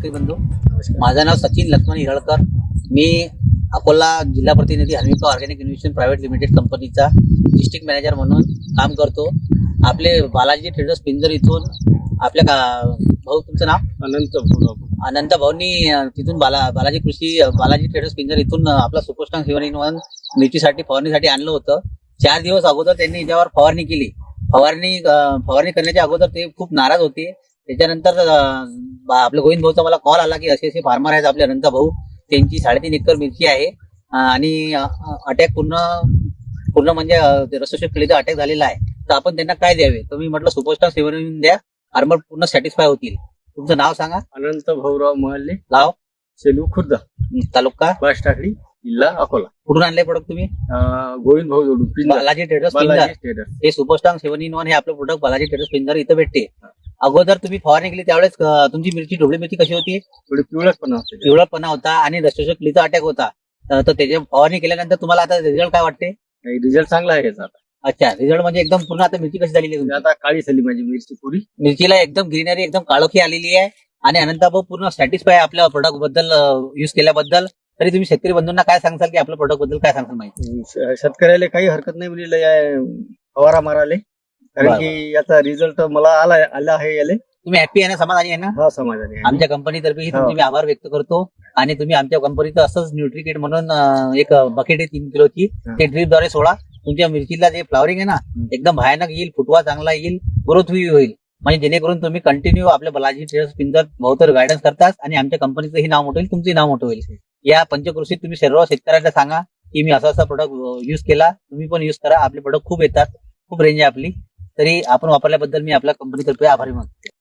शेतकरी बंधू. माझं नाव सचिन लक्ष्मण हिरळकर. मी अकोला जिल्हा प्रतिनिधी Hanvika organic investment private limited कंपनीचा डिस्ट्रिक्ट मॅनेजर म्हणून काम करतो. आपले बालाजी ट्रेडर्स पिंजर इथून आपल्या का भाऊ तुमचं नाव? अनंत. अनंत भाऊनी तिथून बाला बालाजी कृषी बालाजी ट्रेडर्स पिंजर इथून आपला सुपरस्टार सेवन वन मिरचीसाठी फवारणीसाठी आणलं होतं. चार दिवस अगोदर त्यांनी याच्यावर फवारणी केली. फवारणी फवारणी करण्याच्या अगोदर ते खूप नाराज होते. त्याच्यानंतर अं, आपल्या गोविंद भाऊचा मला कॉल आला की असे असे फार्मर आहेत आपले अनंत भाऊ. त्यांची साडेतीन एकर मिरची आहे. अं, आणि अटॅक पूर्ण पूर्ण म्हणजे रसोशेप केलीचा अटॅक झालेला आहे. तर आपण त्यांना काय द्यावे? तर मी म्हटलं सुपरस्टार सेवन इन द्या. फार्मर पूर्ण सॅटिस्फाय होतील. तुमचं नाव सांगा. अनंत भाऊराव महल्ले. गाव सेलू खुर्द. तालुका? बास टाकळी जिल्हा अकोला. कुठून आणले प्रोडक्ट तुम्ही? अं, गोविंद भाऊ जोडून पिंजर. Balaji traders Balaji Pinjar traders. हे सुपरस्टार सेवन इन वन हे आपलं प्रोडक्ट बालाजी ट्रेडर्स पिंजर इथं भेटते. अगोदर तुम्ही फवारणी केली त्यावेळेस तुमची मिरची ढोबळी मिरची कशी होती? थोडी पिवळपणा होता आणि रसोशकलीचा अटॅक होता. तर त्याच्या फवारणी केल्यानंतर तुम्हाला आता रिझल्ट काय वाटते? रिझल्ट चांगला आहे याचा आता. अच्छा रिझल्ट म्हणजे एकदम पूर्ण आता मिरची कशी झालेली आहे? आता काळी झाली माझी मिरची पुरी. मिरचीला एकदम ग्रीनरी एकदम काळोखी आलेली आहे. आणि अनंताभाऊ पूर्ण सॅटिस्फाय आपल्या प्रोडक्टबद्दल युज केल्याबद्दल. तरी तुम्ही शेतकरी बंधूंना काय सांगसाल की आपल्या प्रोडक्टबद्दल काय सांगसाल माहिती? शेतकऱ्याला काही हरकत नाही या फवारा माराले. कारण. की याचा रिझल्ट मला आला आला आहे याले. तुम्ही हॅपी आहे ना? समाधानी आहे ना? हा. आमच्या कंपनीतर्फे हो. तुमचे मी आभार व्यक्त करतो. आणि तुम्ही आमच्या कंपनीचं असंच न्यूट्रिकेट म्हणून अं, एक बकेट आहे तीन किलोची. ते ड्रीपद्वारे सोडा. तुमच्या मिरचीला जे फ्लावरिंग आहे ना एकदम भयानक येईल फुटवा चांगला येईल ग्रोथ होईल. म्हणजे जेणेकरून तुम्ही कंटिन्यू आपल्या बालाजी ट्रेडर्स पिंजर बहुतर गायडन्स करताच आणि आमच्या कंपनीचंही नाव मोठं होईल तुमचंही नाव मोठं होईल. या पंचकृषीत तुम्ही सर्व शेतकऱ्यांना सांगा की मी असा असा प्रोडक्ट युज केला. तुम्ही पण युज करा. आपले प्रोडक्ट खूप येतात. खूप रेंज आहे आपली. तरी आपण वापरल्याबद्दल मी आपल्या कंपनीतर्फे आभारी मानतो.